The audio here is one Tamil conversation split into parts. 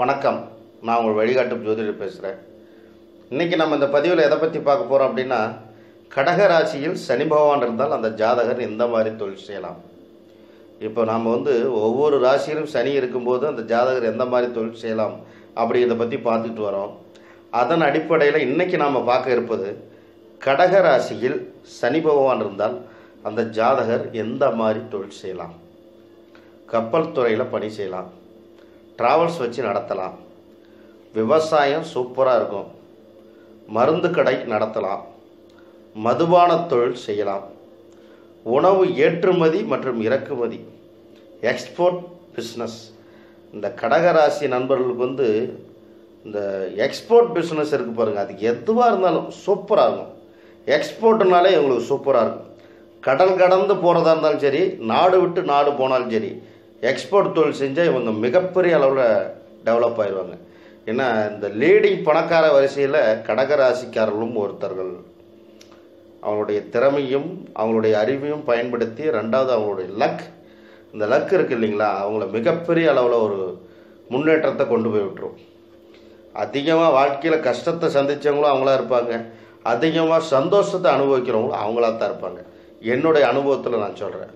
வணக்கம். நான் உங்கள் வழிகாட்டும் ஜோதிடர் பேசுகிறேன் இன்றைக்கி நம்ம இந்த பதிவில் எதை பற்றி பார்க்க போகிறோம் அப்படின்னா கடக ராசியில் சனி பகவான் இருந்தால் அந்த ஜாதகர் எந்த மாதிரி தொழில் செய்யலாம். இப்போ நாம் வந்து ஒவ்வொரு ராசியிலும் சனி இருக்கும்போது அந்த ஜாதகர் எந்த மாதிரி தொழில் செய்யலாம் அப்படிங்கிறத பற்றி பார்த்துட்டு வரோம். அதன் அடிப்படையில் இன்றைக்கி நாம் பார்க்க இருப்பது கடக ராசியில் சனி பகவான் இருந்தால் அந்த ஜாதகர் எந்த மாதிரி தொழில் செய்யலாம்? கப்பல் துறையில் பணி செய்யலாம். ட்ராவல்ஸ் வச்சு நடத்தலாம். விவசாயம் சூப்பராக இருக்கும். மருந்து கடை நடத்தலாம். மதுபான தொழில் செய்யலாம். உணவு ஏற்றுமதி மற்றும் இறக்குமதி. எக்ஸ்போர்ட் பிஸ்னஸ் இந்த கடகராசி நண்பர்களுக்கு வந்து இந்த எக்ஸ்போர்ட் பிஸ்னஸ் இருக்குது பாருங்கள் அது எதுவாக இருந்தாலும் சூப்பராக இருக்கும். எக்ஸ்போர்ட்னாலே எங்களுக்கு சூப்பராக இருக்கும். கடல் கடந்து போகிறதா இருந்தாலும் சரி நாடு விட்டு நாடு போனாலும் சரி எக்ஸ்போர்ட் தொழில் செஞ்சால் இவங்க மிகப்பெரிய அளவில் டெவலப் ஆயிடுவாங்க ஏன்னா இந்த லீடிங் பணக்கார வரிசையில் கடகராசிக்காரர்களும் ஒருத்தர்கள். அவங்களுடைய திறமையும் அவங்களுடைய அறிவையும் பயன்படுத்தி ரெண்டாவது அவங்களுடைய லக் இந்த லக் இருக்குது இல்லைங்களா? அவங்கள மிகப்பெரிய அளவில் ஒரு முன்னேற்றத்தை கொண்டு போய் விட்டுரும். அதிகமாக வாழ்க்கையில் கஷ்டத்தை சந்தித்தவங்களும் அவங்களா இருப்பாங்க. அதிகமாக சந்தோஷத்தை அனுபவிக்கிறவங்களும் அவங்களா தான் இருப்பாங்க. என்னுடைய அனுபவத்தில் நான் சொல்கிறேன்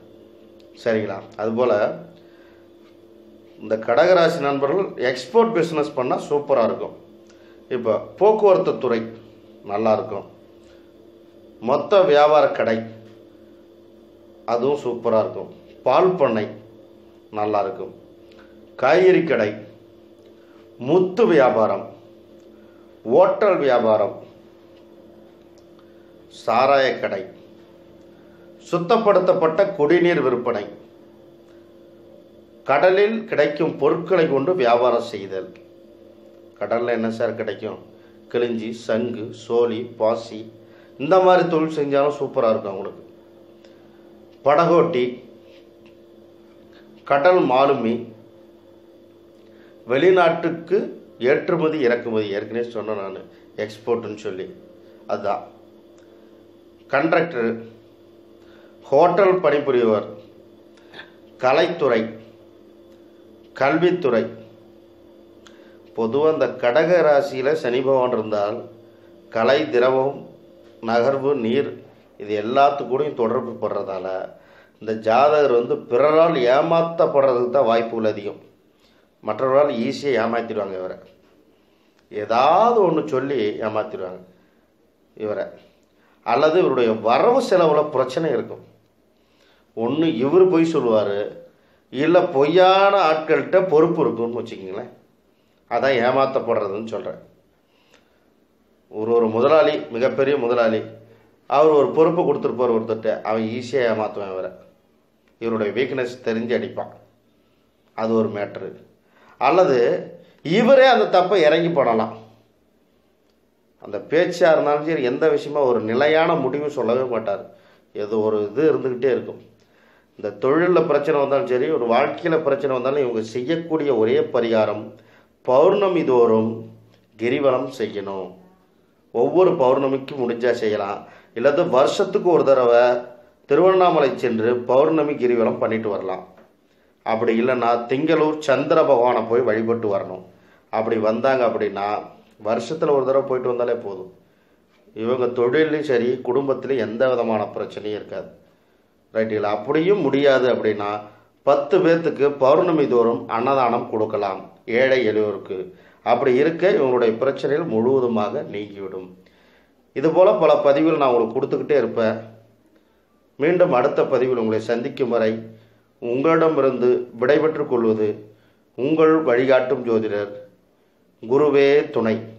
சரிங்களா? அதுபோல் இந்த கடகராசி நண்பர்கள் எக்ஸ்போர்ட் பிஸ்னஸ் பண்ணால் சூப்பராக இருக்கும். இப்போ போக்குவரத்து துறை நல்லா இருக்கும். மொத்த வியாபார கடை அதுவும் சூப்பராக இருக்கும். பால் பண்ணை நல்லாயிருக்கும் காய்கறி கடை முத்து வியாபாரம் ஓட்டல் வியாபாரம் சாராய கடை சுத்தப்படுத்தப்பட்ட குடிநீர் விற்பனை கடலில் கிடைக்கும் பொருட்களை கொண்டு வியாபாரம் செய்தல். கடலில் என்ன சார் கிடைக்கும்? கிழிஞ்சி சங்கு சோழி பாசி. இந்த மாதிரி தொழில் செஞ்சாலும் சூப்பராக இருக்கும் அவங்களுக்கு. படகோட்டி கடல் மாலுமி வெளிநாட்டுக்கு ஏற்றுமதி இறக்குமதி. ஏற்கனவே சொன்னேன் நான். எக்ஸ்போர்ட்டுன்னு சொல்லி. அதுதான் கண்டக்டர் ஹோட்டல் பணிபுரியவர் கலைத்துறை. கல்வித்துறை. பொதுவாக இந்த கடக ராசியில் சனி பகவான் இருந்தால் கலை திரவம் நகர்வு நீர் இது எல்லாத்துக்கூடையும் தொடர்பு படுறதால இந்த ஜாதகர் வந்து பிறரால் ஏமாற்றப்படுறதுக்கு தான் வாய்ப்புகள் அதிகம். மற்றவர்களால் ஈஸியாக ஏமாற்றிடுவாங்க இவரை. ஏதாவது ஒன்று சொல்லி ஏமாற்றிடுவாங்க இவரை. அல்லது இவருடைய வரவு செலவில் பிரச்சனை இருக்கும். ஒன்று இவர் போய் சொல்லுவார் இல்லை பொய்யான ஆட்கள்கிட்ட பொறுப்பு இருக்கும்னு வச்சுக்கிங்களேன். அதான் ஏமாற்றப்படுறதுன்னு சொல்கிறேன் ஒரு ஒரு முதலாளி மிகப்பெரிய முதலாளி அவர் ஒரு பொறுப்பு கொடுத்துருப்பார் ஒருத்தர்கிட்ட. அவன் ஈஸியாக ஏமாற்றுவான் இவரை இவருடைய வீக்னஸ் தெரிஞ்சு அடிப்பான். அது ஒரு மேட்ரு அல்லது இவரே அந்த தப்பை இறங்கி போடலாம். அந்த பேச்சாக இருந்தாலும் சரி எந்த விஷயமா ஒரு நிலையான முடிவும் சொல்லவே மாட்டார். ஏதோ ஒரு இது இருந்துக்கிட்டே இருக்கும். இந்த தொழிலில் பிரச்சனை வந்தாலும் சரி ஒரு வாழ்க்கையில் பிரச்சனை வந்தாலும் இவங்க செய்யக்கூடிய ஒரே பரிகாரம் பௌர்ணமி தோறும் கிரிவலம் செய்யணும். ஒவ்வொரு பௌர்ணமிக்கும் முடிஞ்சால் செய்யலாம். இல்லாத வருஷத்துக்கு ஒரு தடவை திருவண்ணாமலை சென்று பௌர்ணமி கிரிவலம் பண்ணிட்டு வரலாம். அப்படி இல்லைன்னா திங்களூர் சந்திர பகவானை போய் வழிபட்டு வரணும். அப்படி வந்தாங்க அப்படின்னா வருஷத்தில் ஒரு தடவை போயிட்டு வந்தாலே போதும். இவங்க தொழிலையும் சரி குடும்பத்திலையும் எந்த விதமான பிரச்சனையும் இருக்காது. ரைட்டுங்களா அப்படியும் முடியாது அப்படின்னா பத்து பேர்த்துக்கு பௌர்ணமி தோறும் அன்னதானம் கொடுக்கலாம். ஏழை எளியோருக்கு. அப்படி இருக்க இவங்களுடைய பிரச்சனைகள் முழுவதுமாக நீங்கிவிடும். இதுபோல் பல பதிவுகள் நான் உங்களுக்கு கொடுத்துக்கிட்டே இருப்பேன். மீண்டும் அடுத்த பதிவில் உங்களை சந்திக்கும் வரை உங்களிடமிருந்து விடைபெற்றுக் கொள்வது உங்கள் வழிகாட்டும் ஜோதிடர் குருவே துணை.